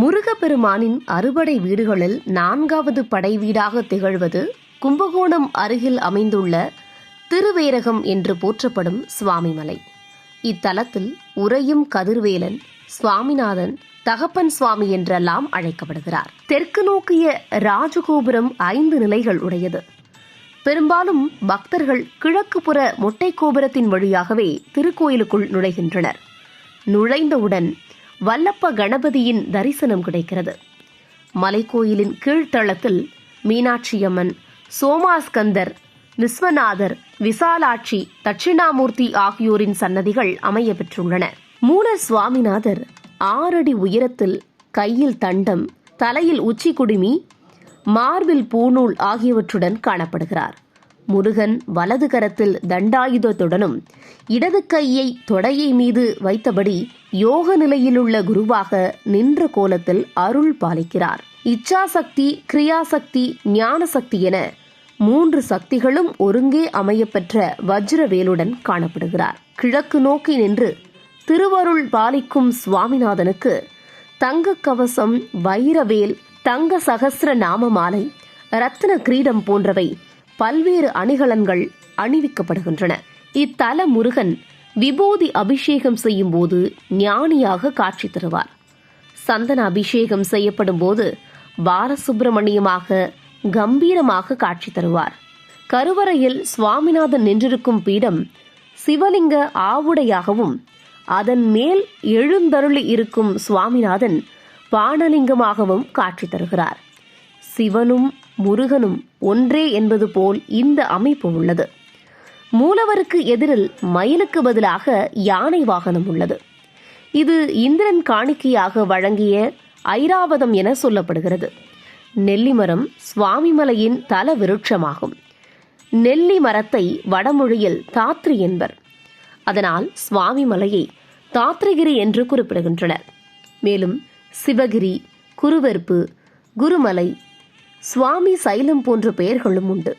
முருகப்பெருமானின் அறுபடை வீடுகளில் நான்காவது படை வீடாக திகழ்வது கும்பகோணம் அருகில் அமைந்துள்ள திருவேரகம் என்று போற்றப்படும் சுவாமிமலை. இத்தலத்தில் உறையும் கதிர்வேலன் சுவாமிநாதன் தகப்பன் சுவாமி என்றெல்லாம் அழைக்கப்படுகிறார். தெற்கு நோக்கிய ராஜகோபுரம் ஐந்து நிலைகள் உடையது. பெரும்பாலும் பக்தர்கள் கிழக்கு புற மொட்டை கோபுரத்தின் வழியாகவே திருக்கோயிலுக்குள் நுழைகின்றனர். நுழைந்தவுடன் வல்லப்ப கணபதியின் தரிசனம் கிடைக்கிறது. மலைக்கோயிலின் கீழ்த்தளத்தில் மீனாட்சியம்மன் சோமாஸ்கந்தர் விஸ்வநாதர் விசாலாட்சி தட்சிணாமூர்த்தி ஆகியோரின் சன்னதிகள் அமைய பெற்றுள்ளன. மூல சுவாமிநாதர் ஆறடி உயரத்தில் கையில் தண்டம் தலையில் உச்சி குடுமி மார்பில் பூநூல் ஆகியவற்றுடன் காணப்படுகிறார். முருகன் வலது கரத்தில் தண்டாயுதத்துடனும் இடது கையை தொடையை மீது வைத்தபடி யோக நிலையிலுள்ள குருவாக நின்ற கோலத்தில் அருள் பாலிக்கிறார். இச்சாசக்தி கிரியாசக்தி ஞானசக்தி என மூன்று சக்திகளும் ஒருங்கே அமையப்பெற்ற வஜ்ரவேலுடன் காணப்படுகிறார். கிழக்கு நோக்கி நின்று திருவருள் பாலிக்கும் சுவாமிநாதனுக்கு தங்க கவசம் வைரவேல் தங்க சகசிர நாம மாலை ரத்ன கிரீடம் போன்றவை பல்வேறு அணிகலன்கள் அணிவிக்கப்படுகின்றன. இத்தல முருகன் விபூதி அபிஷேகம் செய்யும் போது ஞானியாக காட்சி தருவார். சந்தன அபிஷேகம் செய்யப்படும் போது பாலசுப்பிரமணியமாக கம்பீரமாக காட்சி தருவார். கருவறையில் சுவாமிநாதன் நின்றிருக்கும் பீடம் சிவலிங்க ஆவுடையாகவும் அதன் மேல் எழுந்தருளி இருக்கும் சுவாமிநாதன் பானலிங்கமாகவும் காட்சி தருகிறார். சிவனும் முருகனும் ஒன்றே என்பது போல் இந்த அமைப்பு உள்ளது. மூலவருக்கு எதிரில் மயிலுக்கு பதிலாக யானை வாகனம் உள்ளது. இது இந்திரன் காணிக்கையாக வழங்கிய ஐராவதம் என சொல்லப்படுகிறது. நெல்லிமரம் சுவாமிமலையின் தல விருட்சமாகும் நெல்லி மரத்தை வடமொழியில் தாத்ரி என்பர். அதனால் சுவாமிமலையை தாத்ரிகிரி என்று குறிப்பிடுகின்றனர். மேலும் சிவகிரி குருவெருப்பு குருமலை சுவாமி சைலம் போன்ற பெயர்களும் உண்டு.